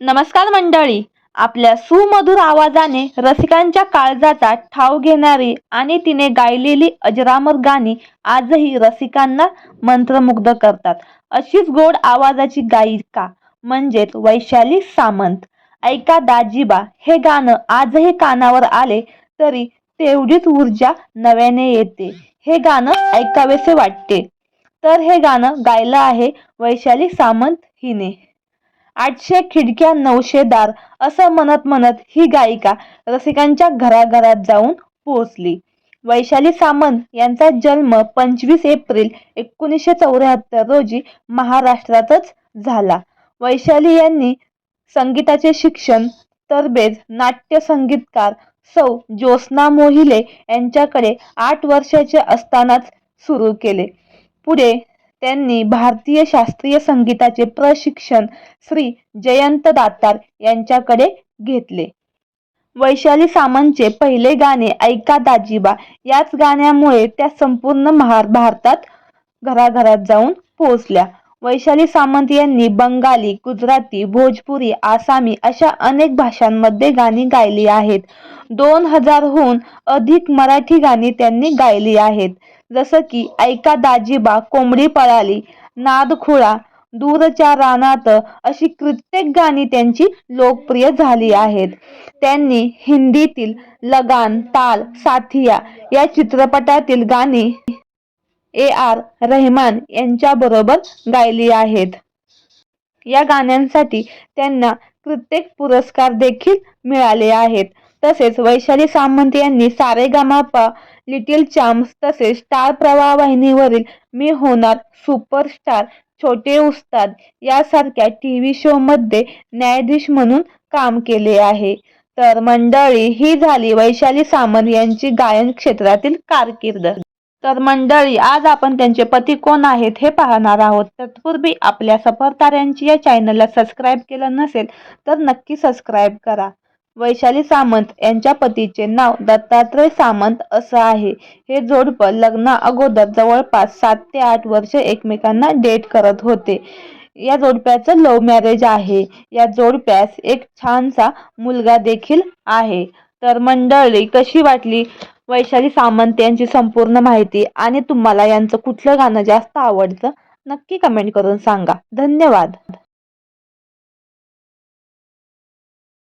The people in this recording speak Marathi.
नमस्कार मंडळी. आपल्या सुमधुर आवाजाने रसिकांच्या काळजाचा ठाव घेणारी आणि तिने गायलेली अजरामर गाणी आजही रसिकांना मंत्रमुग्ध करतात. अशीच गोड आवाजाची गायिका म्हणजेच वैशाली सामंत. ऐका दाजीबा हे गाणं आजही कानावर आले तरी तेवढीच ऊर्जा नव्याने येते. हे गाणं ऐकावेसे वाटते. तर हे गाणं गायलं आहे वैशाली सामंत हिने. आठशे खिडक्या नऊशे दार असं म्हणत म्हणत ही गायिका रसिकांच्या घराघरात जाऊन पोहोचली. वैशाली सामंत यांचा जन्म पंचवीस एप्रिल एकोणीसशे चौऱ्याहत्तर रोजी महाराष्ट्रातच झाला. वैशाली यांनी संगीताचे शिक्षण तरबेज नाट्य संगीतकार सौ ज्योत्स्ना मोहिले यांच्याकडे आठ वर्षाचे असतानाच सुरू केले. पुढे त्यांनी भारतीय शास्त्रीय संगीताचे प्रशिक्षण श्री जयंत दातार यांच्याकडे घेतले. वैशाली सामंतचे पहिले गाणे ऐका दाजीबा याच गाण्यामुळे त्या संपूर्ण महार भारतात घराघरात जाऊन पोहोचल्या. वैशाली सामंत यांनी बंगाली गुजराती भोजपुरी आसामी अशा अनेक भाषांमध्ये गाणी गायली आहेत. दोन हजारहून अधिक मराठी गाणी त्यांनी गायली आहेत. जसं की ऐका दाजीबा कोंबडी पळाली नादखुळा दूरच्या रानात अशी कित्येक गाणी त्यांची लोकप्रिय झाली आहेत. त्यांनी हिंदीतील लगान ताल साथिया या चित्रपटातील गाणी ए आर रहमान यांच्याबरोबर गायली आहेत. या गाण्यांसाठी त्यांना कित्येक पुरस्कार देखील मिळाले आहेत. तसेच वैशाली सामंत यांनी सारे सारेगामापा लिटिल चॅम्प्स तसेच स्टार प्रवाह वाहिनीवरील मी होणार सुपरस्टार छोटे उस्ताद यासारख्या टी व्ही शोमध्ये न्यायाधीश म्हणून काम केले आहे. तर मंडळी ही झाली वैशाली सामंत यांची गायन क्षेत्रातील कारकीर्द. तर मंडळी आज आपण त्यांचे पती कोण आहेत हे पाहणार आहोत. तत्पूर्वी आपल्या सफरताऱ्यांची या चॅनलला सबस्क्राईब केलं नसेल तर नक्की सबस्क्राईब करा. वैशाली सामंत यांच्या पतीचे नाव दत्तात्रय सामंत असं आहे. हे जोडपं लग्ना अगोदर जवळपास सात ते आठ वर्ष एकमेकांना डेट करत होते. या जोडप्याचं लव्ह मॅरेज आहे. या जोडप्यास एक छानसा मुलगा देखील आहे. तर मंडळी कशी वाटली? वैशाली सामंत यांची संपूर्ण माहिती आणि तुम्हाला यांचं कुठलं गाणं जास्त आवडतं नक्की कमेंट करून सांगा. धन्यवाद.